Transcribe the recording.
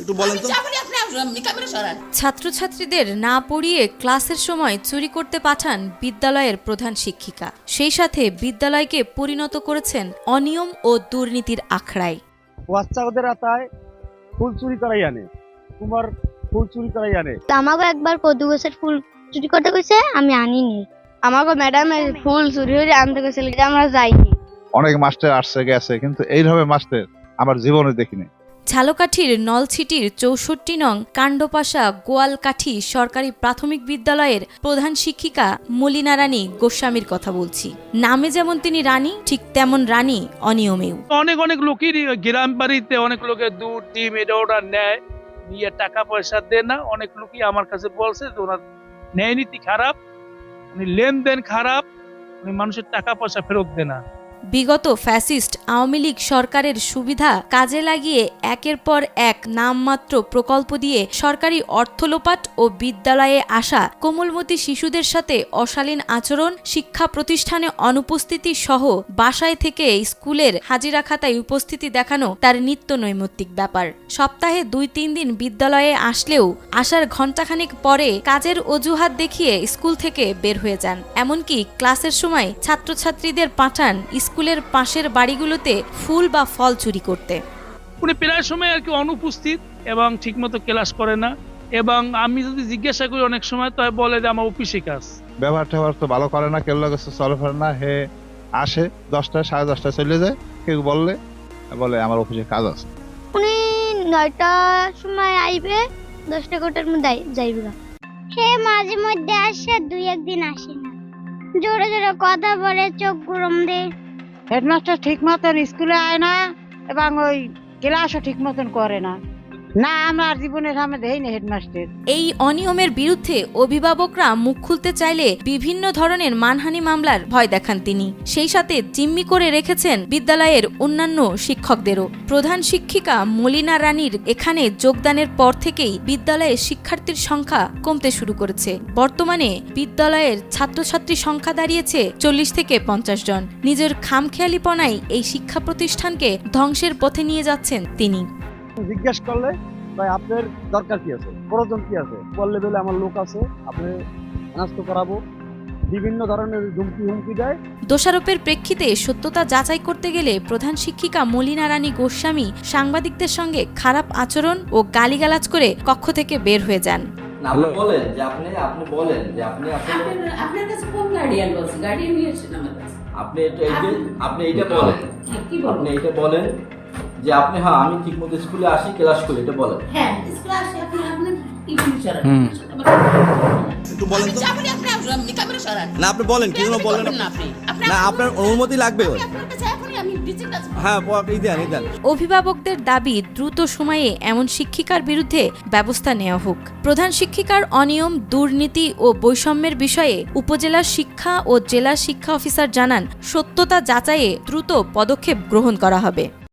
একটু বলেন তো। ছাত্রছাত্রীদের না পড়িয়ে ক্লাসের সময় চুরি করতে পাঠান বিদ্যালয়ের প্রধান শিক্ষিকা। সেই সাথে বিদ্যালয়কে পরিণত করেছেন অনিয়ম ও দুর্নীতির আখড়ায়। বাচ্চাদের আতায় ফুল চুরি করাই আনে। কুমার ফুল চুরি করাই আনে। আমাকে একবার কদু গাছের ফুল চুরি করতে কইছে আমি আনিনি। আমাকে ম্যাডাম ফুল চুরি হয়ে আনতে গেছিল আমরা যাইনি। অনেক মাস্টার আসছে গেছে কিন্তু এইভাবে মাস্টার আমার জীবনে দেখিনি। ঝালকাঠির নলছিটির চৌষট্টি নং কাণ্ডপাশা গোয়ালকাঠি সরকারি প্রাথমিক বিদ্যালয়ের প্রধান শিক্ষিকা মলিনা রানী গোস্বামীর কথা বলছি। নামে যেমন তিনি রানী, ঠিক তেমন রানী অনিয়মেও। অনেক অনেক লোকেরই গ্রাম বাড়িতে অনেক লোকের দুধ, ডিম, এটা ওটা নেয়, নিয়ে টাকা পয়সা দেয় না। অনেক লোকই আমার কাছে বলছে যে ওনার ন্যায় নীতি খারাপ, উনি লেনদেন খারাপ, উনি মানুষের টাকা পয়সা ফেরত দেয় না। বিগত ফ্যাসিস্ট আওয়ামী লীগ সরকারের সুবিধা কাজে লাগিয়ে একের পর এক নামমাত্র প্রকল্প দিয়ে সরকারি অর্থলোপাট ও বিদ্যালয়ে আসা কোমলমতি শিশুদের সাথে অশালীন আচরণ, শিক্ষা প্রতিষ্ঠানে অনুপস্থিতি সহ বাসায় থেকে স্কুলের হাজিরা খাতায় উপস্থিতি দেখানো তার নিত্য নৈমিত্তিক ব্যাপার। সপ্তাহে দুই তিন দিন বিদ্যালয়ে আসলেও আসার ঘণ্টাখানিক পরে কাজের অজুহাত দেখিয়ে স্কুল থেকে বের হয়ে যান। এমনকি ক্লাসের সময় ছাত্রছাত্রীদের পাঠান স্কুলের পাশের বাড়িগুলোতে ফুল বা ফল চুরি করতে। উনি প্রায় সময় আর কি অনুপস্থিত এবং ঠিকমতো ক্লাস করে না। এবং আমি যদি জিজ্ঞাসা করি অনেক সময় তো বলে যে আমার অফিসে কাজ। ব্যবহার ট্যাবহার তো ভালো করে না কেউ লাগে চলে ফেরে না হে আসে দশটা সাড়ে দশটায় চলে যায় কেউ বললে বলে আমার অফিসে কাজ আছে। উনি নয়টার সময় আইবে দশটা কোটার মধ্যে যাইবে সে মাঝে মধ্যে আসে দুই একদিন আসে না। জোরে জোরে কথা বলে চোখ গরম দেয়। হেডমাস্টার ঠিক মতন স্কুলে আয় না এবং ওই ক্লাসও ঠিক মতন করে না। না, আমার জীবনের সামনে দেই হেডমাস্টার। এই অনিয়মের বিরুদ্ধে অভিভাবকরা মুখ খুলতে চাইলে বিভিন্ন ধরনের মানহানি মামলার ভয় দেখান তিনি। সেই সাথে জিম্মি করে রেখেছেন বিদ্যালয়ের অন্যান্য শিক্ষকদেরও। প্রধান শিক্ষিকা মলিনা রানীর এখানে যোগদানের পর থেকেই বিদ্যালয়ে শিক্ষার্থীর সংখ্যা কমতে শুরু করেছে। বর্তমানে বিদ্যালয়ের ছাত্রছাত্রী সংখ্যা দাঁড়িয়েছে চল্লিশ থেকে পঞ্চাশ জন। নিজের খামখেয়ালিপনায় এই শিক্ষা প্রতিষ্ঠানকে ধ্বংসের পথে নিয়ে যাচ্ছেন তিনি। জিজ্ঞেস করলে ভাই আপনার দরকার কি আছে? প্রয়োজন কি আছে? বললে বলে আমার লোক আছে আপনি নাস্ত করাবো। বিভিন্ন ধরনের ধুমকি হুমকি দেয়। দোষারোপের প্রেক্ষিতে সত্যতা যাচাই করতে গেলে প্রধান শিক্ষিকা মলিনা রানী গোস্বামী সাংবাদিকদের সঙ্গে খারাপ আচরণ ও গালিগালাজ করে কক্ষ থেকে বের হয়ে যান। আপনি বলেন যে আপনি আপনি বলেন যে আপনি আপনার আপনার কাছে কোন গার্ডিয়ান বলছে? গার্ডিয়ান নিয়ে এসেছেন আমার কাছে। আপনি এটা আপনি এইটা বলেন। কি- কি আপনি বলব বলেন যে আপনি হ্যাঁ আমি ঠিকমতো স্কুলে আসি ক্লাস করি এটা বলেন। হ্যাঁ স্কুলে আসে আপনি আপনার কি বিচার একটু বলেন তো। চাকরি আপনি ক্যামেরা সরান? না আপনি বলেন কি বলেন না আপনি। আপনি না আপনার অনুমতি লাগবে হ্যাঁ অভিভাবকদের দাবি দ্রুত সময়ে এমন শিক্ষিকার বিরুদ্ধে ব্যবস্থা নেওয়া হোক। প্রধান শিক্ষিকার অনিয়ম দুর্নীতি ও বৈষম্যের বিষয়ে উপজেলা শিক্ষা ও জেলা শিক্ষা অফিসার জানান সত্যতা যাচাইয়ে দ্রুত পদক্ষেপ গ্রহণ করা হবে।